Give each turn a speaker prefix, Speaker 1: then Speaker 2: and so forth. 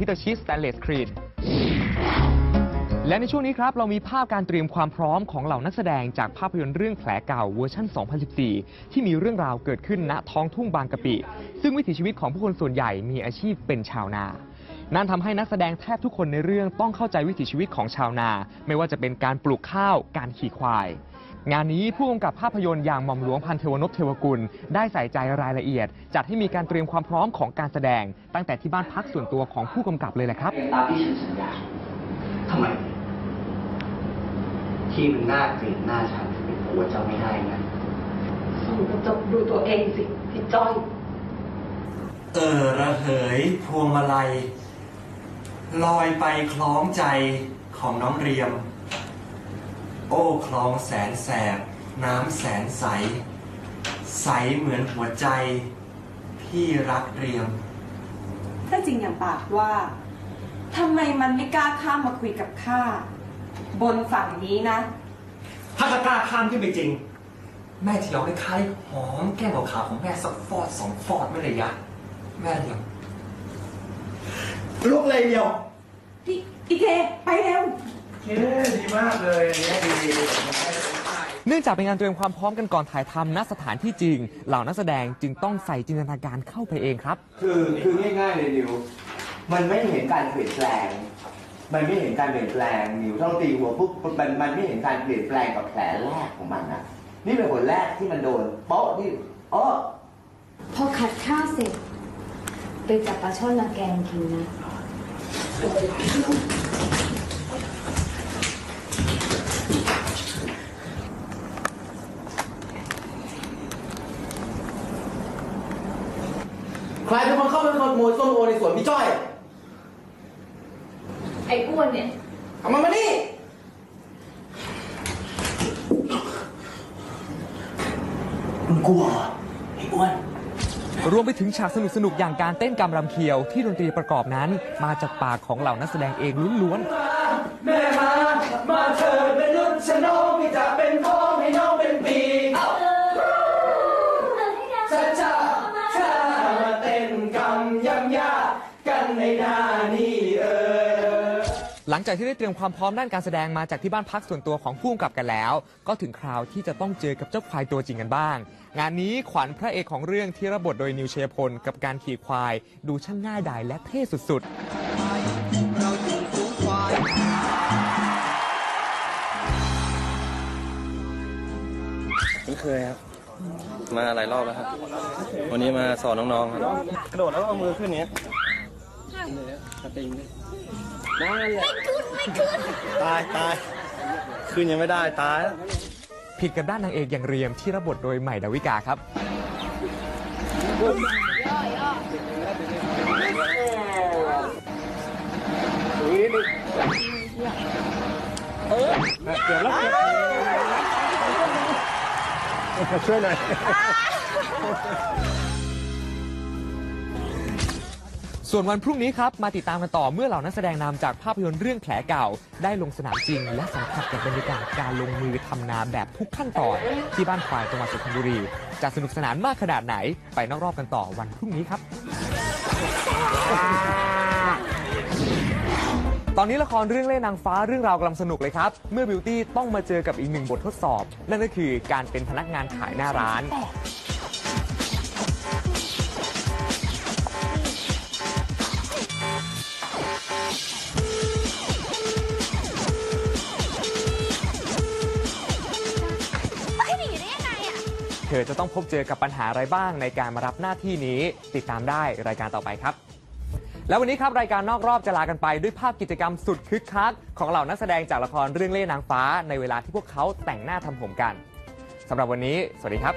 Speaker 1: ฮิตาชิสแตนเลสครีนและในช่วงนี้ครับเรามีภาพการเตรียมความพร้อมของเหล่านักแสดงจากภาพยนตร์เรื่องแผลเก่าเวอร์ชัน 2014 ที่มีเรื่องราวเกิดขึ้นณท้องทุ่งบางกะปิ ซึ่งวิถีชีวิตของผู้คนส่วนใหญ่มีอาชีพเป็นชาวนา นั่นทำให้นักแสดงแทบทุกคนในเรื่องต้องเข้าใจวิถีชีวิตของชาวนา ไม่ว่าจะเป็นการปลูกข้าว การขี่ควาย งานนี้ผู้กำกับภาพยนตร์อย่างหม่อมหลวงพันเทวนพเทวกุล ได้ใส่ใจรายละเอียด จัดให้มีการเตรียมความพร้อมของการแสดง ตั้งแต่ที่บ้านพักส่วนตัวของผู้กำกับเลยแหละครับ
Speaker 2: ตามที่ฉันสัญญาทำไม ที่มันน่าเกลียดหน้าฉันจะเป็นผัวเจ้าไม่ได้นะ
Speaker 3: ส่องกระจกดูตัวเองสิพี่จ้อย
Speaker 4: เออระเหยพวงมาลัย ลอยไปคล้องใจของน้องเรียม โอ้คลองแสนแสบ น้ำแสนใส ใสเหมือนหัวใจ พี่รักเรียม
Speaker 5: ถ้าจริงอย่างปากว่าทำไมมันไม่กล้าข้ามมาคุยกับข้าบนฝั่งนี้นะ
Speaker 4: ถ้าจะกล้าข้ามขึ้นไปจริง แม่จะยอมให้ใครหอมแก้มขาวๆของแม่สักฟอดสองฟอดไม่เลยยะ แม่เดียวลุกเลยเดียว
Speaker 5: พี่อีเทไปเร็ว
Speaker 4: เย้ดีมากเลยอันนี้ดี
Speaker 1: เนื่องจากเป็นการเตรียมความพร้อมกันก่อนถ่ายทำณสถานที่จริง เหล่านักแสดงจึงต้องใส่จินตนาการเข้าไปเองครับ
Speaker 2: คือคือง่ายๆเลยนิว มันไม่เห็นการเปลี่ยนแปลง มันไม่เห็นการเปลี่ยนแปลงนิวถ้าเราตีหัวปุ๊บมันมันไม่เห็นการเปลี่ยนแปลงกับแผลแรกของมันนะนี่เป็นผลแรกที่มันโดนโป๊ะที่อ๋อ
Speaker 6: พอขัดข้าวเสร็จ ไปจับปลาช่อนมาแกงกินนะ
Speaker 2: ใครเป็นคนเข้าไปขโมยส้มโอในสวนพี่จ้อย
Speaker 6: ไอ้อ้วนเนี่ย
Speaker 2: เอามันมานี่ มึงกลัวเหรอไอ้อ้วน
Speaker 1: รวมไปถึงฉากสนุกๆ อย่างการเต้นกำรำเคียวที่ดนตรีประกอบนั้น มาจากปากของเหล่านักแสดงเองล้วนๆ
Speaker 4: แม่มา มาเถิดเป็นนุ่นชะน้องพี่จะเป็นพ่อ หน้านี่เออ
Speaker 1: หลังจากที่ได้เตรียมความพร้อมด้านการแสดงมาจากที่บ้านพักส่วนตัวของผู้กำกับกันแล้ว ก็ถึงคราวที่จะต้องเจอกับเจ้าควายตัวจริงกันบ้าง งานนี้ขวัญพระเอกของเรื่องที่รับบทโดยนิวเชยพลกับการขี่ควาย ดูช่างง่ายดายและเท่สุด
Speaker 7: คุ้นเคยครับมาหลายรอบแล้วครับ วันนี้มาสอนน้องๆครับกระโดดแล้วก็เอามือขึ้นเนี้ย นั่นแหละตายตายขึ้นยังไม่ได้ตายแล้ว
Speaker 1: ๆผิดกับด้านนางเอกอย่างเรียมที่รับบทโดยใหม่ดาวิกาครับ
Speaker 7: ช่วยหน่อย
Speaker 1: ส่วนวันพรุ่งนี้ครับ มาติดตามกันต่อเมื่อเหล่านักแสดงนำจากภาพยนตร์เรื่องแผลเก่า ได้ลงสนามจริง และสัมผัสกับบรรยากาศการลงมือทำนาแบบทุกขั้นตอน ที่บ้านควายจังหวัดสุพรรณบุรี จะสนุกสนานมากขนาดไหน ไปนอกรอบกันต่อวันพรุ่งนี้ครับ ตอนนี้ละครเรื่องเล่นนางฟ้าเรื่องราวกำลังสนุกเลยครับ เมื่อบิวตี้ต้องมาเจอกับอีกหนึ่งบททดสอบ นั่นก็คือการเป็นพนักงานขายหน้าร้าน เธอจะต้องพบเจอกับปัญหาอะไรบ้างในการมารับหน้าที่นี้ ติดตามได้รายการต่อไปครับ แล้ววันนี้ครับรายการนอกรอบจะลากันไปด้วยภาพกิจกรรมสุดคึกคักของเหล่านักแสดงจากละครเรื่องเล่นางฟ้า ในเวลาที่พวกเขาแต่งหน้าทำผมกันสำหรับวันนี้ สวัสดีครับ